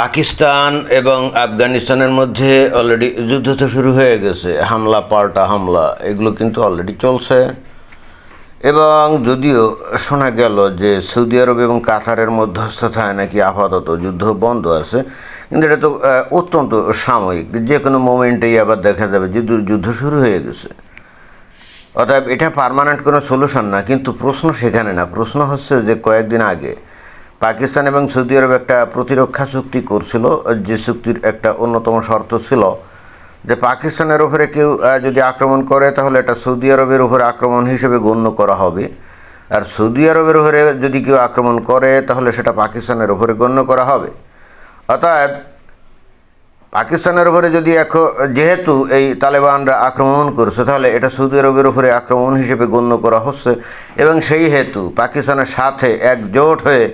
পাকিস্তান এবং আফগানিস্তানের মধ্যে অলরেডি যুদ্ধ তো শুরু হয়ে গেছে। হামলা, পাল্টা হামলা, এগুলো কিন্তু অলরেডি চলছে। এবং যদিও শোনা গেল যে সৌদি আরব এবং কাতারের মধ্যস্থতায় নাকি আপাতত যুদ্ধ বন্ধ আছে, কিন্তু এটা তো অত্যন্ত সাময়িক। যে কোনো মোমেন্টেই আবার দেখা যাবে যুদ্ধ যুদ্ধ শুরু হয়ে গেছে। অতএব এটা পার্মানেন্ট কোনো সলিউশন না, কিন্তু প্রশ্ন সেখানে না। প্রশ্ন হচ্ছে যে কয়েকদিন আগে পাকিস্তান এবং সৌদি আরব একটা প্রতিরক্ষা চুক্তি করছিল, যে চুক্তির একটা অন্যতম শর্ত ছিল যে পাকিস্তানের উপরে কেউ যদি আক্রমণ করে, তাহলে এটা সৌদি আরবের উপরে আক্রমণ হিসেবে গণ্য করা হবে। আর সৌদি আরবের উপরে যদি কেউ আক্রমণ করে, তাহলে সেটা পাকিস্তানের উপরে গণ্য করা হবে। অতএব, পাকিস্তানের উপরে যদি এখন যেহেতু এই তালেবানরা আক্রমণ করছে, তাহলে এটা সৌদি আরবের উপরে আক্রমণ হিসেবে গণ্য করা হচ্ছে এবং সেই হেতু পাকিস্তানের সাথে একজোট হয়ে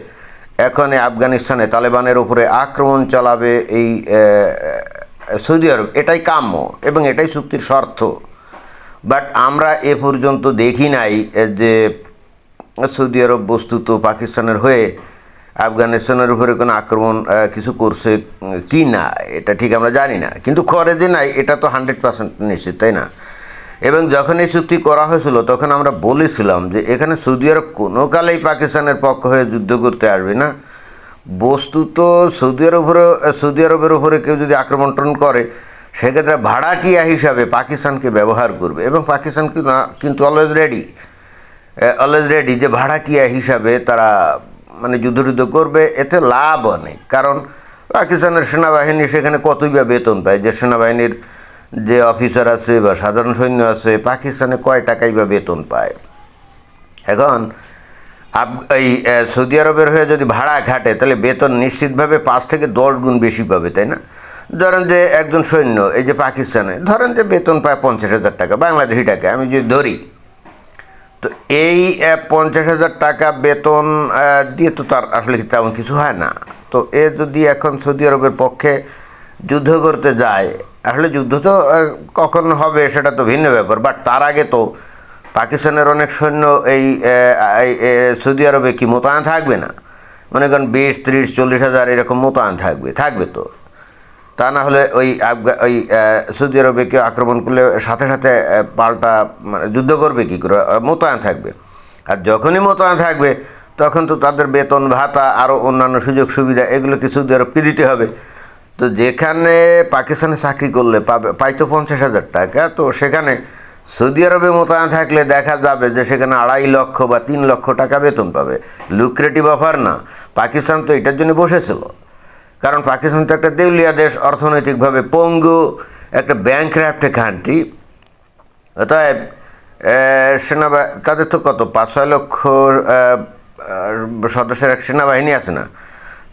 এখন আফগানিস্তানে তালেবানের উপরে আক্রমণ চালাবে এই সৌদি আরব। এটাই কাম্য এবং এটাই চুক্তির শর্ত। বাট আমরা এ পর্যন্ত দেখি নাই যে সৌদি আরব বস্তুত পাকিস্তানের হয়ে আফগানিস্তানের উপরে কোনো আক্রমণ কিছু করছে কি না এটা ঠিক আমরা জানি না। কিন্তু করে যে নাই, এটা তো হান্ড্রেড পার্সেন্ট নিশ্চিত, তাই না? এবং যখন এই চুক্তি করা হয়েছিল, তখন আমরা বলেছিলাম যে এখানে সৌদি আরব কোনো কালেই পাকিস্তানের পক্ষ হয়ে যুদ্ধ করতে আসবে না। বস্তুত সৌদি আরব উপরে- সৌদি আরবের উপরে কেউ যদি আক্রমণ করে, সেক্ষেত্রে ভাড়াটিয়া হিসাবে পাকিস্তানকে ব্যবহার করবে এবং পাকিস্তান কিন্তু অলওয়েজ রেডি অলওয়েজ রেডি যে ভাড়াটিয়া হিসাবে তারা মানে যুদ্ধ করবে, এতে লাভ অনেক কারণ পাকিস্তানের সেনাবাহিনী সেখানে কতই বা বেতন পায়? যে সেনাবাহিনীর যে অফিসার আছে বা সাধারণ সৈন্য আছে, পাকিস্তানে কয় টাকাই বা বেতন পায়? এখন আফ, এই সৌদি আরবের হয়ে যদি ভাড়া খাটে তাহলে বেতন নিশ্চিতভাবে পাঁচ থেকে দশ গুণ বেশি পাবে, তাই না? ধরেন যে একজন সৈন্য, এই যে পাকিস্তানে, ধরেন যে বেতন পায় পঞ্চাশ হাজার টাকা, বাংলাদেশি টাকা, আমি যদি ধরি, তো এই পঞ্চাশ হাজার টাকা বেতন দিয়ে তো তার আসলে তেমন কিছু হয় না? তো এ যদি এখন সৌদি আরবের পক্ষে যুদ্ধ করতে যায় আসলে যুদ্ধ তো কখন হবে সেটা তো ভিন্ন ব্যাপার বাট তার আগে তো পাকিস্তানের অনেক সৈন্য এই সৌদি আরবে কি মোতায়েন থাকবে না? মনে করেন বিশ, ত্রিশ, চল্লিশ হাজার এরকম মোতায়েন থাকবে থাকবে তো। তা না হলে ওই আফগা, ওই সৌদি আরবে কেউ আক্রমণ করলে সাথে সাথে পাল্টা মানে যুদ্ধ করবে কী করে? মোতায়েন থাকবে। আর যখনই মোতায়েন থাকবে, তখন তো তাদের বেতন ভাতা আরও অন্যান্য সুযোগ সুবিধা এগুলো কি সৌদি আরবকে দিতে হবে। তো যেখানে পাকিস্তানে চাকরি করলে পাবে পাইতো পঞ্চাশ হাজার টাকা, তো সেখানে সৌদি আরবে মোতায়েন থাকলে দেখা যাবে যে সেখানে আড়াই লক্ষ বা তিন লক্ষ টাকা বেতন পাবে। লুক্রেটিভ অফার না, পাকিস্তান তো এটার জন্য বসেছিল। কারণ পাকিস্তান তো একটা দেউলিয়া দেশ, অর্থনৈতিকভাবে পঙ্গু, একটা ব্যাংক র্যাপ্টে কান্ট্রি অতএব সেনাবা, তাদের তো কত? পাঁচ, ছয় লক্ষ সদস্যের এক সেনাবাহিনী আছে না?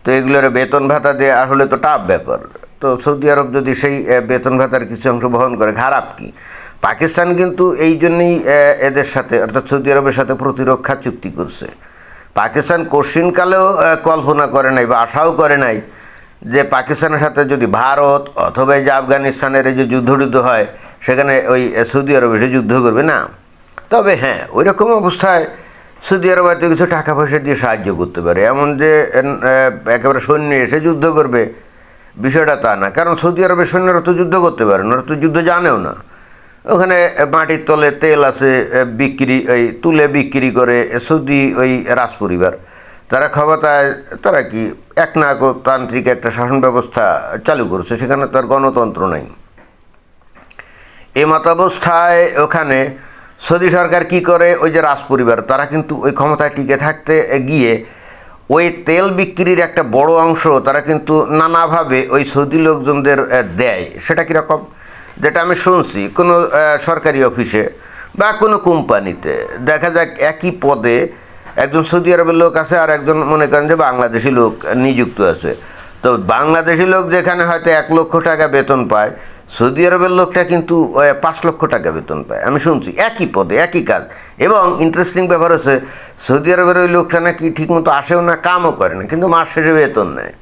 তো এগুলোর বেতন ভাতা দিয়ে আসলে তো টাফ ব্যাপার। তো সৌদি আরব যদি সেই বেতন ভাতার কিছু অংশ বহন করে, খারাপ কি? পাকিস্তান কিন্তু এই জন্যই এদের সাথে, অর্থাৎ সৌদি আরবের সাথে প্রতিরক্ষা চুক্তি করছে। পাকিস্তান কোশ্চিনকালেও কল্পনা করে নাই বা আশাও করে নাই যে পাকিস্তানের সাথে যদি ভারত অথবা যে আফগানিস্তানের যে যুদ্ধ হয়, সেখানে ওই সৌদি আরবে সে যুদ্ধ করবে না। তবে হ্যাঁ ওই রকম অবস্থায় সৌদি আরব হয়তো কিছু টাকা পয়সা দিয়ে সাহায্য করতে পারে। এমন যে একেবারে সৈন্য এসে যুদ্ধ করবে। বিষয়টা তা না। কারণ সৌদি আরবের সৈন্যরা তো যুদ্ধ করতে পারে না, ওরা তো যুদ্ধ জানেও না। ওখানে মাটির তলে তেল আছে বিক্রি ওই তুলে বিক্রি করে সৌদি ওই রাজ পরিবার তারা ক্ষমতায়, তারা কি একনায়কতান্ত্রিক একটা শাসন ব্যবস্থা চালু করছে, সেখানে তো আর গণতন্ত্র নাই। এ মতাবস্থায় ওখানে সৌদি সরকার কি করে? ওই যে রাজ পরিবার তারা কিন্তু ওই ক্ষমতায় টিকে থাকতে গিয়ে ওই তেল বিক্রির একটা বড় অংশ তারা কিন্তু নানাভাবে ওই সৌদি লোকজনদের দেয়। সেটা কীরকম? যেটা আমি শুনছি কোনো সরকারি অফিসে বা কোনো কোম্পানিতে। দেখা যাক একই পদে একজন সৌদি আরবের লোক আছে আর একজন মনে করেন যে বাংলাদেশি লোক নিযুক্ত আছে। তো বাংলাদেশি লোক যেখানে হয়তো এক লক্ষ টাকা বেতন পায় সৌদি আরবের লোকটা কিন্তু পাঁচ লক্ষ টাকা বেতন পায়। আমি শুনছি, একই পদে, একই কাজ। এবং ইন্টারেস্টিং ব্যাপার হচ্ছে, সৌদি আরবের ওই লোকটা নাকি ঠিকমতো আসেও না, কামও করে না, কিন্তু মাস শেষে বেতন নেয়।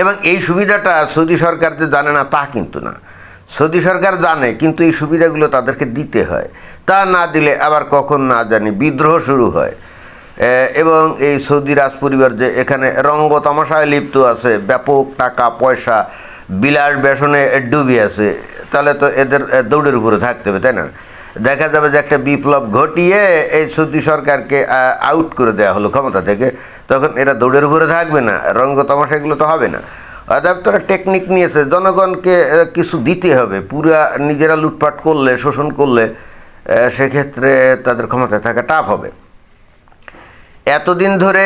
এবং এই সুবিধাটা সৌদি সরকার যে জানে না, তা কিন্তু না। সৌদি সরকার জানে, কিন্তু এই সুবিধাগুলো তাদেরকে দিতে হয়। তা না দিলে আবার কখন না জানি বিদ্রোহ শুরু হয়। এবং এই সৌদি রাজ পরিবার যে এখানে রঙ্গ তামাশায় লিপ্ত আছে, ব্যাপক টাকা, পয়সা বিলাস বেসনে ডুবে আছে, তাহলে তো এদের দৌড়ের উপরে থাকতে হবে, তাই না? দেখা যাবে যে একটা বিপ্লব ঘটিয়ে এই সৌদি সরকারকে আউট করে দেওয়া হলো ক্ষমতা থেকে, তখন এরা দৌড়ের উপরে থাকবে না, রঙ্গ তামাশা এগুলো তো হবে না। অর্থাৎ তারা টেকনিক নিয়েছে, জনগণকে কিছু দিতে হবে, পুরা নিজেরা লুটপাট করলে, শোষণ করলে সেক্ষেত্রে তাদের ক্ষমতায় থাকা টাফ হবে। এতদিন ধরে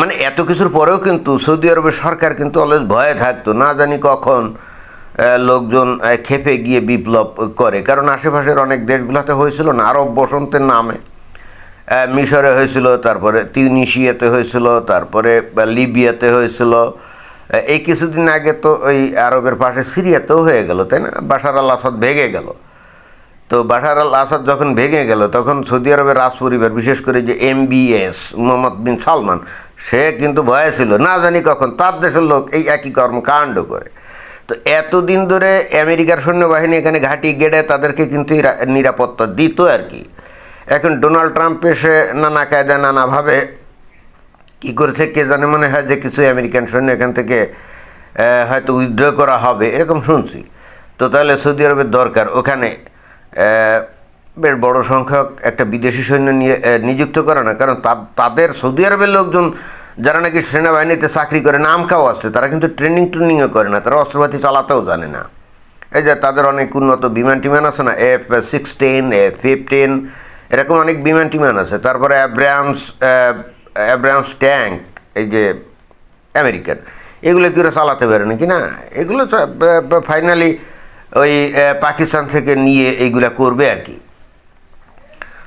মানে এত কিছুর পরেও কিন্তু সৌদি আরবের সরকার কিন্তু অলওয়েজ ভয়ে থাকতো, না জানি কখন লোকজন খেপে গিয়ে বিপ্লব করে। কারণ আশেপাশের অনেক দেশগুলোতে হয়েছিল না, আরব বসন্তের নামে। মিশরে হয়েছিল, তারপরে তিউনিশিয়াতে হয়েছিল, তারপরে লিবিয়াতে হয়েছিল। এই কিছুদিন আগে তো ওই আরবের পাশে সিরিয়াতেও হয়ে গেল, তাই না? বাশার আল আসাদ ভেঙে গেল। তো বাশার আল আসাদ যখন ভেঙে গেল, তখন সৌদি আরবের রাজ পরিবার বিশেষ করে যে এমবিএস মোহাম্মদ বিন সালমান, সে কিন্তু ভয়ে ছিল, না জানি কখন। তার দেশের লোক এই একই কর্মকাণ্ড করে। তো এতদিন ধরে আমেরিকার সৈন্যবাহিনী এখানে ঘাঁটি গেড়ে তাদেরকে কিন্তু নিরাপত্তা দিত আর কি। এখন ডোনাল্ড ট্রাম্প এসে নানা কায়দা নানাভাবে কী করেছে কে জানে, মনে হয় যে কিছু আমেরিকান সৈন্য এখান থেকে হয়তো উইথড্র করা হবে, এরকম শুনছি। তো তাহলে সৌদি আরবের দরকার ওখানে। বেশ বড় সংখ্যক একটা বিদেশি সৈন্য নিয়ে নিযুক্ত করে না। কারণ তাদের সৌদি আরবের লোকজন যারা নাকি সেনাবাহিনীতে চাকরি করে, নাম খাও আছে, তারা কিন্তু ট্রেনিং ট্রেনিংও করে না, তারা অস্ত্রপাতি চালাতেও জানে না। এই যে তাদের অনেক উন্নত বিমান টিমান আছে না, এফ সিক্সটিন, এফ ফিফটিন, এরকম অনেক বিমান টিমান আছে। তারপরে অ্যাব্রামস অ্যাব্রামস ট্যাঙ্ক, এই যে আমেরিকান এগুলো কি ওরা চালাতে পারে নাকি? না, এগুলো ফাইনালি ওই পাকিস্তান থেকে নিয়ে এইগুলা করবে আর কি।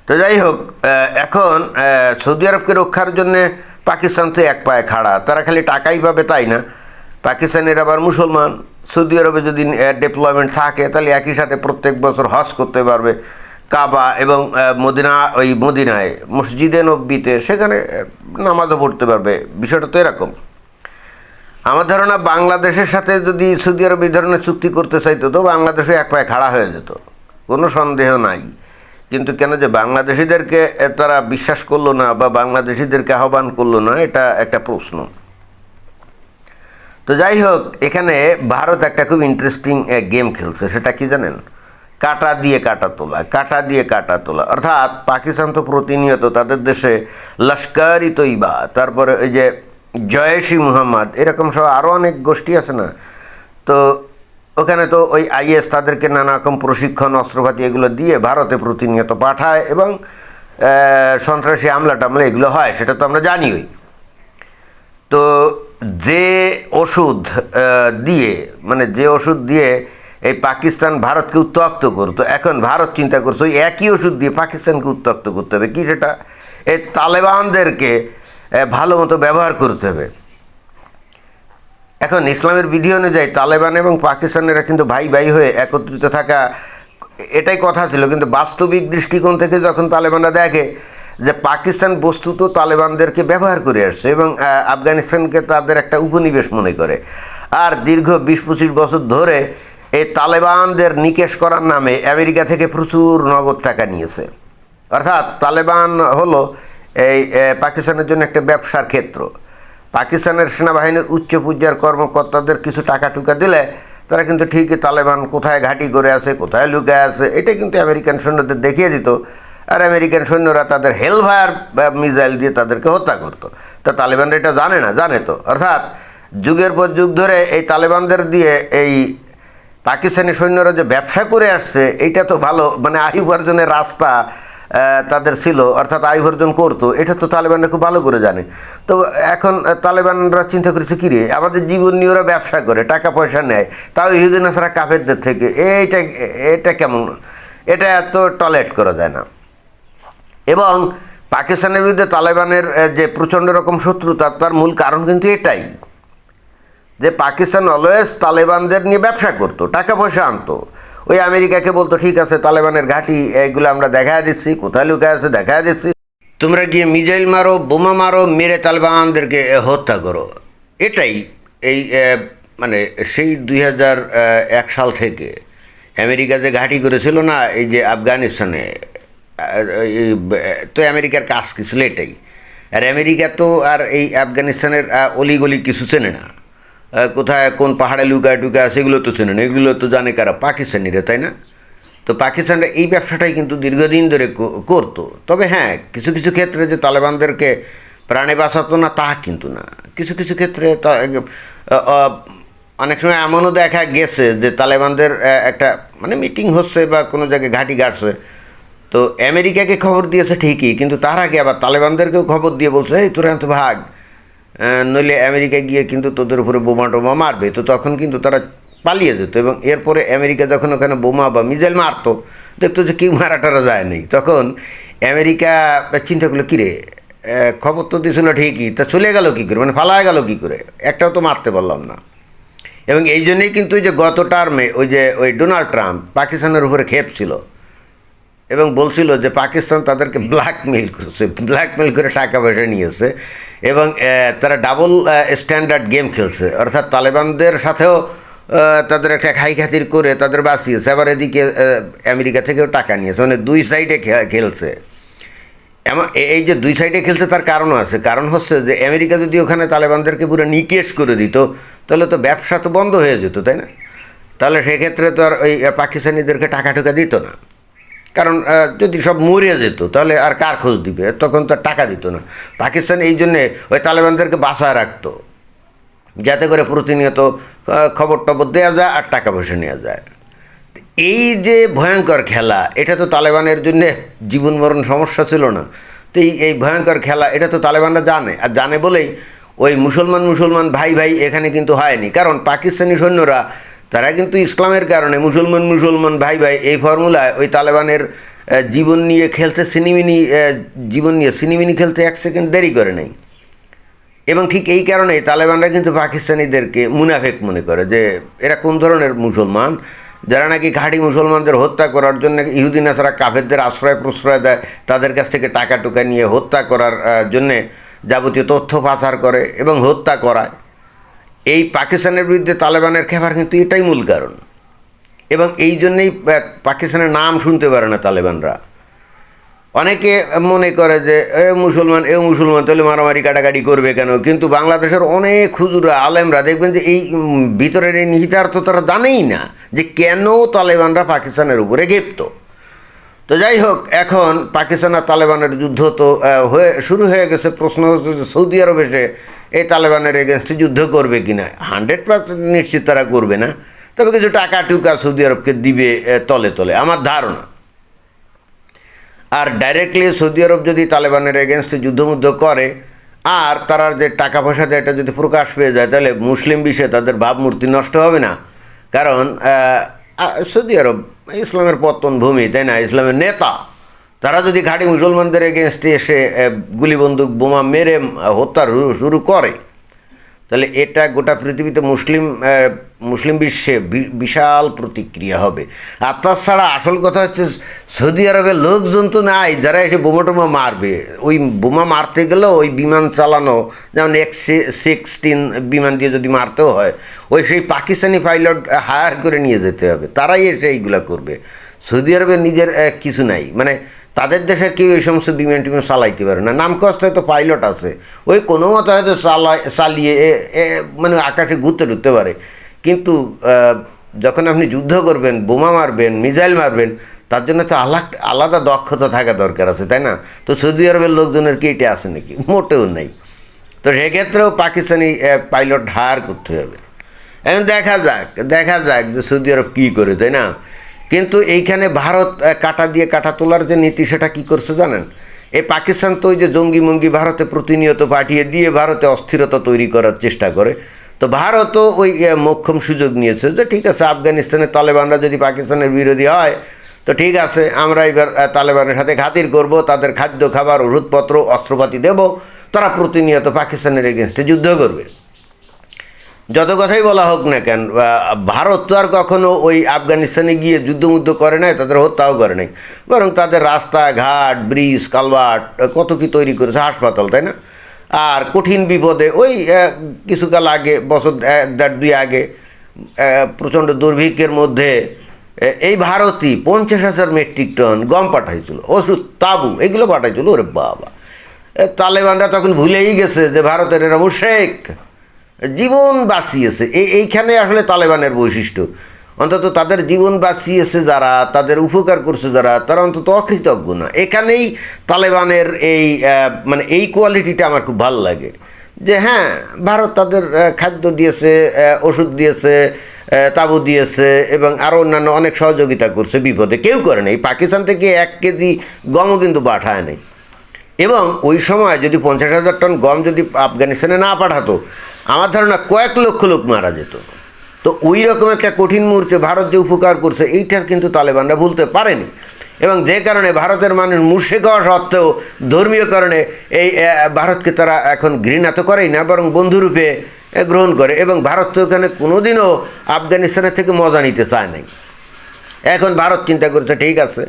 তো যাই হোক এখন সৌদি আরবকে রক্ষার জন্যে পাকিস্তান তো এক পায়ে খাড়া। তারা খালি টাকাই পাবে তাই না? পাকিস্তানের আবার মুসলমান। সৌদি আরবে যদি ডেপ্লয়মেন্ট থাকে, তাহলে একই সাথে প্রত্যেক বছর হজ করতে পারবে। কাবা এবং মদিনা, ওই মদিনায়, মসজিদে নব্বিতে, সেখানে নামাজও পড়তে পারবে। বিষয়টা তো এরকম। আমার ধারণা বাংলাদেশের সাথে যদি সৌদি আরব এই ধরনের চুক্তি করতে চাইতো, তো বাংলাদেশে এক পায়ে খাড়া হয়ে যেত। কোনো সন্দেহ নাই। কিন্তু কেন যে বাংলাদেশিদেরকে তারা বিশ্বাস করল না বা বাংলাদেশিদেরকে আহ্বান করল না, এটা একটা প্রশ্ন। তো যাই হোক, এখানে ভারত একটা খুব ইন্টারেস্টিং গেম খেলছে। সেটা কি জানেন? কাটা দিয়ে কাটা তোলা, কাটা দিয়ে কাটা তোলা। অর্থাৎ পাকিস্তান তো প্রতিনিয়ত তাদের দেশে লস্করি তৈবা। তারপরে ওই যে জয়েশি মুহাম্মদ, এরকম সব আরও অনেক গোষ্ঠী আছে না? তো ওখানে তো ওই আইএস তাদেরকে নানা রকম প্রশিক্ষণ, অস্ত্রপাতি এগুলো দিয়ে ভারতে প্রতিনিয়ত পাঠায় এবং সন্ত্রাসী হামলা টামলা এগুলো হয়, সেটা তো আমরা জানিই তো যে ওষুধ দিয়ে মানে যে ওষুধ দিয়ে এই পাকিস্তান ভারতকে উত্তক্ত করতো, এখন ভারত চিন্তা করছে ওই একই ওষুধ দিয়ে পাকিস্তানকে উত্তক্ত করতে হবে, কি সেটা? এই তালেবানদেরকে ভালো মতো ব্যবহার করতে হবে। এখন ইসলামের বিধি অনুযায়ী তালেবান এবং পাকিস্তানেরা কিন্তু ভাই ভাই হয়ে একত্রিত থাকা এটাই কথা ছিল, কিন্তু বাস্তবিক দৃষ্টিকোণ থেকে যখন তালেবানরা দেখে যে পাকিস্তান বস্তুত তালেবানদেরকে ব্যবহার করে আসছে এবং আফগানিস্তানকে তাদের একটা উপনিবেশ মনে করে, আর দীর্ঘ বিশ পঁচিশ বছর ধরে এই তালেবানদের নিকেশ করার নামে আমেরিকা থেকে প্রচুর নগদ টাকা নিয়েছে। অর্থাৎ তালেবান হলো এই পাকিস্তানের জন্য একটা ব্যবসার ক্ষেত্র। পাকিস্তানের সেনাবাহিনীর উচ্চ পর্যায়ের কর্মকর্তাদের কিছু টাকা টুকা দিলে তারা কিন্তু ঠিকই তালেবান কোথায় ঘাঁটি করে আছে, কোথায় লুকায় আছে, এটা কিন্তু আমেরিকান সৈন্যদের দেখিয়ে দিত। আর আমেরিকান সৈন্যরা তাদের হেলভায়ার মিসাইল দিয়ে তাদেরকে হত্যা করতো। তা তালেবানরা এটা জানে না, জানে তো। অর্থাৎ যুগের পর যুগ ধরে এই তালেবানদের দিয়ে এই পাকিস্তানি সৈন্যরা যে ব্যবসা করে আসছে, এইটা তো ভালো মানে আয় উপার্জনের রাস্তা। তাদের ছিল, অর্থাৎ আয় উপার্জন করতো, এটা তো তালেবানরা খুব ভালো করে জানে। তো এখন তালেবানরা চিন্তা করেছে, কী রে, আমাদের জীবন নিয়ে ওরা ব্যবসা করে, টাকা পয়সা নেয়, তাও ইহুদিন আসারা কাফেরদের থেকে, এইটা এটা কেমন? এটা এত টয়লেট করা যায় না। এবং পাকিস্তানের বিরুদ্ধে তালেবানের যে প্রচণ্ড রকম শত্রুতা, তার মূল কারণ কিন্তু এটাই, যে পাকিস্তান অলওয়েজ তালেবানদের নিয়ে ব্যবসা করতো, টাকা পয়সা আনতো। ওই আমেরিকাকে বলতো, ঠিক আছে, তালেবানের ঘাঁটি এইগুলো আমরা দেখা দিচ্ছি, কোথায় লুকায় আছে দেখা দিচ্ছি। তোমরা গিয়ে মিজাইল মারো, বোমা মারো, মেরে তালেবানদেরকে হত্যা করো। এটাই এই মানে সেই দুই এক সাল থেকে আমেরিকা যে ঘাঁটি করেছিল না, এই যে আফগানিস্তানে তো আমেরিকার কাজ কি ছিল এটাই। আর আমেরিকা তো আর এই আফগানিস্তানের অলিগলি কিছু চেনে না। কোথায়, কোন পাহাড়ে লুকায় টুকায়, সেগুলো তো চেনে না এগুলো তো জানে কারা? পাকিস্তানিরা, তাই না? তো পাকিস্তানরা এই ব্যবসাটাই কিন্তু দীর্ঘদিন ধরে করতো। তবে হ্যাঁ কিছু কিছু ক্ষেত্রে যে তালেবানদেরকে প্রাণে বাঁচাতো না, তা কিন্তু না। কিছু কিছু ক্ষেত্রে অনেক সময় এমনও দেখা গেছে যে তালেবানদের একটা মানে মিটিং হচ্ছে বা কোনো জায়গায় ঘাঁটি গাড়ছে তো আমেরিকাকে খবর দিয়েছে ঠিকই, কিন্তু তার আগে আবার তালেবানদেরকেও খবর দিয়ে বলছে, এই তোরা তো ভাগ নইলে আমেরিকা গিয়ে কিন্তু তোদের উপরে বোমা টোমা মারবে। তো তখন কিন্তু তারা পালিয়ে যেত এবং এরপরে আমেরিকা যখন ওখানে বোমা বা মিজাইল মারতো, দেখতো যে কেউ মারা টারা যায় নাই। তখন আমেরিকা চিন্তা করল কিরে খবর তো দিয়েছিল ঠিকই, তা চলে গেল কী করে? মানে ফালায় গেল কী করে? একটাও তো মারতে পারলাম না। এবং এই জন্যেই কিন্তু ওই যে গত টার্মে ওই যে ওই ডোনাল্ড ট্রাম্প পাকিস্তানের উপরে ক্ষেপ ছিল এবং বলছিল যে পাকিস্তান তাদেরকে ব্ল্যাকমেল করছে ব্ল্যাকমেল করে টাকা পয়সা নিয়েছে। এবং তারা ডাবল স্ট্যান্ডার্ড গেম খেলছে। অর্থাৎ তালেবানদের সাথেও তাদের একটা খাই খাতির করে তাদের বাঁচিয়েছে। আবার এদিকে আমেরিকা থেকেও টাকা নিয়েছে। মানে দুই সাইডে খেলছে। এমন এই যে দুই সাইডে খেলছে তার কারণও আছে। কারণ হচ্ছে যে আমেরিকা যদি ওখানে তালেবানদেরকে পুরো নিকেশ করে দিত, তাহলে তো ব্যবসা তো বন্ধ হয়ে যেত, তাই না? তাহলে সেক্ষেত্রে তো আর ওই পাকিস্তানিদেরকে টাকা টুকা দিত না। কারণ যদি সব মরিয়ে যেত, তাহলে আর কার খোঁজ দিবে? তখন তো টাকা দিত না। পাকিস্তান এই জন্যে ওই তালেবানদেরকে বাঁচায় রাখতো, যাতে করে প্রতিনিয়ত খবর টবর দেওয়া যায় আর টাকা পয়সা নেওয়া যায়। এই যে ভয়ঙ্কর খেলা, এটা তো তালেবানের জন্য জীবন মরণ সমস্যা ছিল না। তো এই ভয়ঙ্কর খেলা, এটা তো তালেবানরা জানে, আর জানে বলেই ওই মুসলমান মুসলমান ভাই ভাই এখানে কিন্তু হয়নি। কারণ পাকিস্তানি সৈন্যরা তারা কিন্তু ইসলামের কারণে মুসলমান মুসলমান, ভাই ভাই, এই ফর্মুলায় ওই তালেবানের জীবন নিয়ে খেলতে সিনিমিনি জীবন নিয়ে সিনিমিনি খেলতে এক সেকেন্ড দেরি করে নেই। এবং ঠিক এই কারণেই তালেবানরা কিন্তু পাকিস্তানিদেরকে মুনাফেক মনে করে যে এরা কোন ধরনের মুসলমান? যারা নাকি ঘাঁটি মুসলমানদের হত্যা করার জন্য ইহুদিন আসারা কাফেরদের আশ্রয় প্রশ্রয় দেয়, তাদের কাছ থেকে টাকা টুকা নিয়ে হত্যা করার জন্যে যাবতীয় তথ্য পাচার করে এবং হত্যা করায়। এই পাকিস্তানের বিরুদ্ধে তালেবানের খেপার কিন্তু এটাই মূল কারণ। এবং এই জন্যেই পাকিস্তানের নাম শুনতে পারে না তালেবানরা। অনেকে মনে করে যে, এ মুসলমান এ মুসলমান, তাহলে মারামারি কাটাকাটি করবে কেন? কিন্তু বাংলাদেশের অনেক হুজুরা, আলেমরা দেখবেন যে এই ভিতরের এই নিহিতার্থ তারা জানেই না যে কেন তালেবানরা পাকিস্তানের উপরে ক্ষিপ্ত। তো যাই হোক, এখন পাকিস্তান আর তালেবানের যুদ্ধ তো হয়ে, শুরু হয়ে গেছে। প্রশ্ন হচ্ছে যে সৌদি আরব এসে এই তালেবানের এগেনস্টে যুদ্ধ করবে কি না হান্ড্রেড পার্সেন্ট নিশ্চিত তারা করবে না। তবে কিছু টাকা টুকা সৌদি আরবকে দিবে তলে তলে। আমার ধারণা, আর ডাইরেক্টলি সৌদি আরব যদি তালেবানের এগেনস্টে যুদ্ধমুদ্ধ করে, আর তারা যে টাকা পয়সা দেয় এটা যদি প্রকাশ পেয়ে যায়, তাহলে মুসলিম বিষয়ে তাদের ভাবমূর্তি নষ্ট হবে না। কারণ সৌদি আরব ইসলামের পত্তন ভূমি, তাই না? ইসলামের নেতা, তারা যদি ঘাটি মুসলমানদের এগেনস্টে এসে গুলিবন্দুক গুলি বন্দুক বোমা মেরে, হত্যা শুরু করে তাহলে এটা গোটা পৃথিবীতে মুসলিম মুসলিম বিশ্বে বিশাল প্রতিক্রিয়া হবে। আর তাছাড়া আসল কথা হচ্ছে, সৌদি আরবের লোকজন তো নাই, যারা এসে বোমা টোমা মারবে। ওই বোমা মারতে গেলেও ওই বিমান চালানো, যেমন এক্স সিক্সটিন বিমান দিয়ে যদি মারতেও হয়, ওই সেই পাকিস্তানি পাইলট হায়ার করে নিয়ে যেতে হবে। তারাই এসে এইগুলা করবে। সৌদি আরবের নিজের কিছু নাই। মানে তাদের দেশের কেউ এই সমস্ত বিমান টিমান চালাইতে পারে না। নাম কষ্ট হয়তো পাইলট আছে। ওই কোনো মতো হয়তো চালায় চালিয়ে মানে আকাশে ঘুরতে ঢুকতে পারে। কিন্তু যখন আপনি যুদ্ধ করবেন, বোমা মারবেন, মিসাইল মারবেন, তার জন্য তো আলাদা আলাদা দক্ষতা থাকা দরকার আছে, তাই না? তো সৌদি আরবের লোকজনের কি এটা আছে নাকি? মোটেও নেই। তো সেক্ষেত্রেও পাকিস্তানি পাইলট হায়ার করতে হবে। এখন দেখা যাক দেখা যাক যে সৌদি আরব কী করে, তাই না? কিন্তু এইখানে ভারত কাটা দিয়ে কাটা তোলার যে নীতি, সেটা কী করছে জানেন? এই পাকিস্তান তো ওই যে জঙ্গি মঙ্গি ভারতে প্রতিনিয়ত পাঠিয়ে দিয়ে ভারতে অস্থিরতা তৈরি করার চেষ্টা করে। তো ভারতও ওই মোক্ষম সুযোগ নিয়েছে যে ঠিক আছে আফগানিস্তানের তালেবানরা যদি পাকিস্তানের বিরোধী হয়, তো ঠিক আছে, আমরা এবার তালেবানের সাথে খাতির করব, তাদের খাদ্য, খাবার, ওষুধপত্র, অস্ত্রপাতি দেব, তারা প্রতিনিয়ত পাকিস্তানের এগেনস্টে যুদ্ধ করবে। যত কথাই বলা হোক না কেন ভারত তো আর কখনো ওই আফগানিস্তানে গিয়ে যুদ্ধমুদ্ধ করে নাই, তাদের হত্যাও করে নাই। বরং তাদের রাস্তাঘাট, ব্রিজ, কালভার্ট, কত কি তৈরি করেছে, হাসপাতাল, তাই না? আর কঠিন বিপদে ওই কিছুকাল আগে, বছর দেড় দুই আগে প্রচণ্ড দুর্ভিক্ষের মধ্যে এই ভারতই পঞ্চাশ হাজার মেট্রিক টন গম পাঠাইছিল ওষুধ তাবু, এগুলো পাঠাইছিল, ওরে বাবা। তালেবানরা তখন ভুলেই গেছে যে ভারতের এরা মুশেক জীবন বাঁচিয়েছে। এই এইখানে আসলে তালেবানের বৈশিষ্ট্য। অন্তত তাদের জীবন বাঁচিয়েছে যারা, তাদের উপকার করছে যারা, তারা অন্তত অকৃতজ্ঞ না। এখানেই তালেবানের এই মানে এই কোয়ালিটিটা আমার খুব ভালো লাগে। যে হ্যাঁ ভারত তাদের খাদ্য দিয়েছে ওষুধ দিয়েছে তাবু দিয়েছে এবং আরও অন্যান্য অনেক সহযোগিতা করছে বিপদে। কেউ করে নাই পাকিস্তান থেকে এক কেজি গমও কিন্তু পাঠায় নাই। এবং ওই সময় যদি পঞ্চাশ হাজার টন গম যদি আফগানিস্তানে না পাঠাতো আমার ধারণা কয়েক লক্ষ লোক মারা যেত। তো ওই রকম একটা কঠিন মুহূর্তে ভারত যে উপকার করছে, এইটার কিন্তু তালেবানরা ভুলতে পারেনি। এবং যে কারণে ভারতের মানুষ মুর্শে হওয়া সত্ত্বেও ধর্মীয় কারণে এই ভারতকে তারা এখন ঘৃণা তো করেই না, বরং বন্ধুরূপে গ্রহণ করে। এবং ভারত তো এখানে কোনোদিনও আফগানিস্তানের থেকে মজা নিতে চায় নাই। এখন ভারত চিন্তা করছে, ঠিক আছে,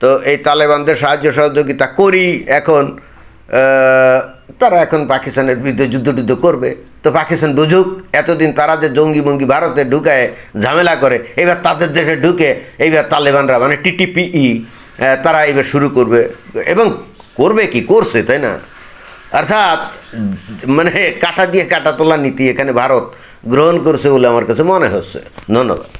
তো এই তালেবানদের সাহায্য সহযোগিতা করি এখন তারা এখন পাকিস্তানের বিরুদ্ধে যুদ্ধ টুদ্ধ করবে। তো পাকিস্তান বুঝুক, এতদিন তারা যে জঙ্গি মঙ্গি ভারতে ঢুকায়, ঝামেলা করে এবার তাদের দেশে ঢুকে, এইবার তালেবানরা মানে টিটিপিই তারা এবার শুরু করবে। এবং করবে কি? করছে, তাই না? অর্থাৎ মানে কাটা দিয়ে কাটা তোলা নীতি এখানে ভারত গ্রহণ করছে বলে আমার কাছে মনে হচ্ছে। ধন্যবাদ।